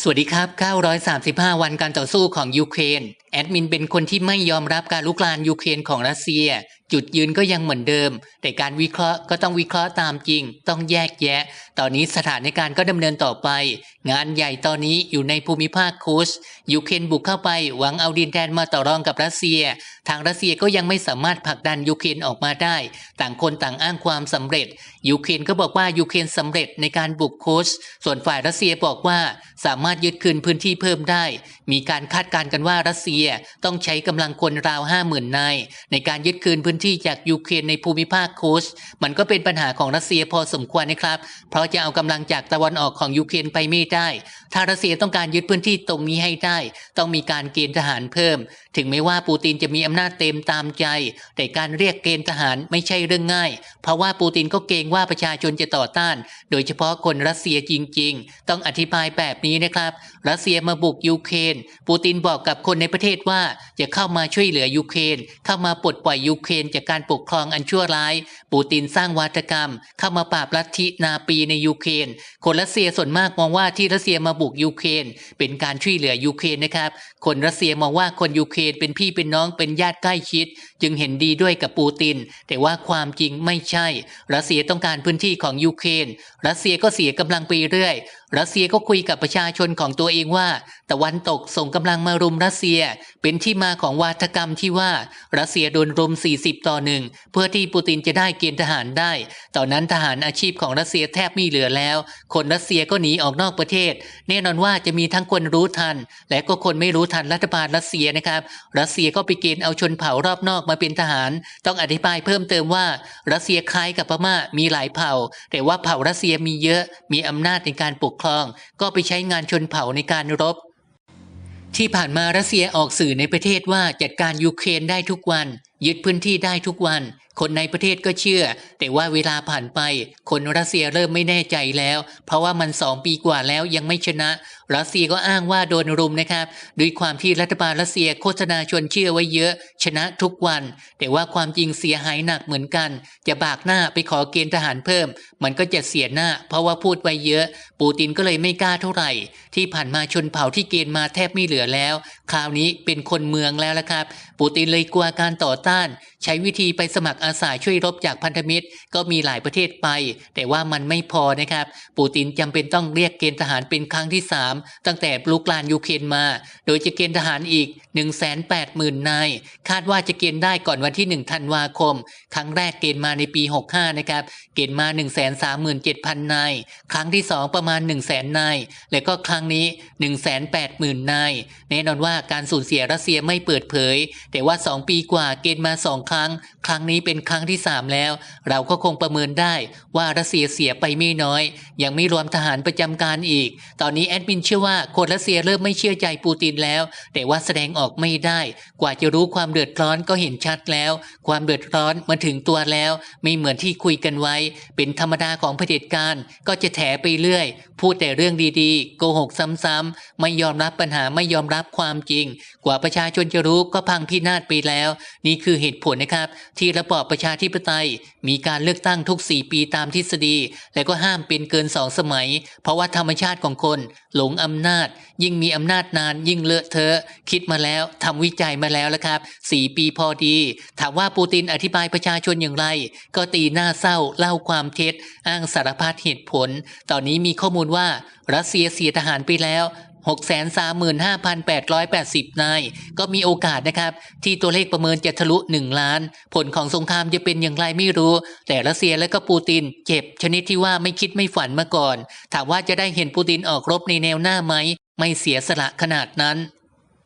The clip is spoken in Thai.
สวัสดีครับ 935 วันการต่อสู้ของยูเครน แอดมินเป็นคนที่ไม่ยอมรับการลุกลานยูเครนของรัสเซีย จุดยืนก็ยังเหมือนเดิม แต่การวิเคราะห์ก็ต้องวิเคราะห์ตามจริง ต้องแยกแยะ ตอนนี้สถานการณ์ก็ดำเนินต่อไป งานใหญ่ตอนนี้อยู่ในภูมิภาคคูชยูเครนบุกเข้าไปหวังเอาดินแดนมาต่อรองกับรัสเซีย ทางรัสเซียก็ยังไม่สามารถผลักดันยูเครนออกมาได้ ต่างคนต่างอ้างความสำเร็จยูเครนก็บอกว่ายูเครนสำเร็จในการบุกโคชส่วนฝ่ายรัสเซียบอกว่าสามารถยึดคืนพื้นที่เพิ่มได้ มีการคาดการณ์กันว่ารัสเซียต้องใช้กำลังคนราวห้าหมื่นนายในการยึดคืนพื้นที่จากยูเครนในภูมิภาคโคชมันก็เป็นปัญหาของรัสเซียพอสมควรนะครับ เพราะจะเอากำลังจากตะวันออกของยูเครนไปไม่ได้ ถ้ารัสเซียต้องการยึดพื้นที่ตรงนี้ให้ได้ ต้องมีการเกณฑ์ทหารเพิ่ม ถึงแม้ว่าปูตินจะมีอำนาจเต็มตามใจ แต่การเรียกเกณฑ์ทหารไม่ใช่เรื่องง่าย เพราะว่าปูตินก็เกรงว่าประชาชนจะต่อต้าน โดยเฉพาะคนรัสเซียจริง ๆ ต้องอธิบายแบบนี้นะครับ รัสเซียมาบุกยูเครนปูตินบอกกับคนในประเทศว่าจะเข้ามาช่วยเหลือยูเครน เข้ามาปลดปล่อยยูเครนจากการปกครองอันชั่วร้าย ปูตินสร้างวาทกรรม เข้ามาปราบลัทธินาปีในยูเครน คนรัสเซียส่วนมากมองว่าที่รัสเซียมาบุกยูเครน เป็นการช่วยเหลือยูเครนนะครับ คนรัสเซียมองว่าคนยูเครนเป็นพี่เป็นน้องเป็นญาติใกล้ชิด จึงเห็นดีด้วยกับปูติน แต่ว่าความจริงไม่ใช่ รัสเซียต้องการพื้นที่ของยูเครน รัสเซียก็เสียกำลังไปเรื่อยรัสเซียก็คุยกับประชาชนของตัวเองว่า ตะวันตกส่งกำลังมารุมรัสเซีย เป็นที่มาของวาทกรรมที่ว่ารัสเซียโดนรุม 40 ต่อหนึ่งเพื่อที่ปูตินจะได้เกณฑ์ทหารได้ ตอนนั้นทหารอาชีพของรัสเซียแทบไม่เหลือแล้ว คนรัสเซียก็หนีออกนอกประเทศ แน่นอนว่าจะมีทั้งคนรู้ทัน และก็คนไม่รู้ทันรัฐบาลรัสเซียนะครับ รัสเซียก็ไปเกณฑ์เอาชนเผ่ารอบนอกมาเป็นทหาร ต้องอธิบายเพิ่มเติมว่า รัสเซียคล้ายกับพม่ามีหลายเผ่า แต่ว่าเผ่ารัสเซียมีเยอะมีอำนาจในการปกครองก็ไปใช้งานชนเผ่าในการรบ ที่ผ่านมารัสเซียออกสื่อในประเทศว่าจัดการยูเครนได้ทุกวัน ยึดพื้นที่ได้ทุกวัน คนในประเทศก็เชื่อ แต่ว่าเวลาผ่านไป คนรัสเซียเริ่มไม่แน่ใจแล้ว เพราะว่ามันสองปีกว่าแล้วยังไม่ชนะ รัสเซียก็อ้างว่าโดนรุมนะครับด้วยความที่รัฐบาลรัสเซียโฆษณาชวนเชื่อไว้เยอะ ชนะทุกวัน แต่ว่าความจริงเสียหายหนักเหมือนกัน จะบากหน้าไปขอเกณฑ์ทหารเพิ่ม มันก็จะเสียหน้า เพราะว่าพูดไว้เยอะ ปูตินก็เลยไม่กล้าเท่าไหร่ ที่ผ่านมาชนเผ่าที่เกณฑ์มาแทบไม่เหลือแล้ว คราวนี้เป็นคนเมืองแล้วละครับ ปูตินเลยกลัวการต่อต้าน ใช้วิธีไปสมัครอาสาช่วยรบจากพันธมิตรก็มีหลายประเทศไป แต่ว่ามันไม่พอนะครับ ปูตินจำเป็นต้องเรียกเกณฑ์ทหารเป็นครั้งที่ 3 ตั้งแต่ลุกลานยูเครนมา โดยจะเกณฑ์ทหารอีก 180,000 นาย คาดว่าจะเกณฑ์ได้ก่อนวันที่ 1 ธันวาคม ครั้งแรกเกณฑ์มาในปี 65 นะครับ เกณฑ์มา 137,000 นาย ครั้งที่ 2 ประมาณ 100,000 นาย และก็ครั้งนี้ 180,000 นาย แน่นอนว่าการสูญเสียรัสเซียไม่เปิดเผย แต่ว่า 2 ปีกว่าเกณฑ์มา 2 ครั้ง ครั้งนี้เป็นครั้งที่3แล้ว เราก็คงประเมินได้ว่ารัสเซียเสียไปไม่น้อย ยังไม่รวมทหารประจำการอีก ตอนนี้แอดมินเชื่อว่าคนรัสเซียเริ่มไม่เชื่อใจปูตินแล้ว แต่ว่าแสดงออกไม่ได้ กว่าจะรู้ความเดือดร้อนก็เห็นชัดแล้ว ความเดือดร้อนมาถึงตัวแล้ว ไม่เหมือนที่คุยกันไว้ เป็นธรรมดาของเผด็จการก็จะแถไปเรื่อย พูดแต่เรื่องดีๆ โกหกซ้ำๆไม่ยอมรับปัญหาไม่ยอมรับความจริง กว่าประชาชนจะรู้ก็พังพินาศไปแล้ว นี่คือเหตุผลนะครับ ที่ระบอบอบประชาธิปไตย มีการเลือกตั้งทุก 4 ปีตามทฤษฎี และก็ห้ามเป็นเกินสองสมัย เพราะว่าธรรมชาติของคน หลงอำนาจ ยิ่งมีอำนาจนานยิ่งเลอะเทอะคิดมาแล้วทำวิจัยมาแล้วละครับ 4 ปีพอดี ถามว่าปูตินอธิบายประชาชนอย่างไร ก็ตีหน้าเศร้าเล่าความเท็จ อ้างสารพัดเหตุผล ตอนนี้มีข้อมูลว่ารัสเซียเสียทหารไปแล้ว 635,880 นาย ก็มีโอกาสนะครับ ที่ตัวเลขประเมินจะทะลุ 1 ล้าน ผลของสงครามจะเป็นอย่างไรไม่รู้ แต่รัสเซียและก็ปูตินเจ็บ ชนิดที่ว่าไม่คิดไม่ฝันมาก่อน ถามว่าจะได้เห็นปูตินออกรบในแนวหน้าไหม ไม่เสียสละขนาดนั้น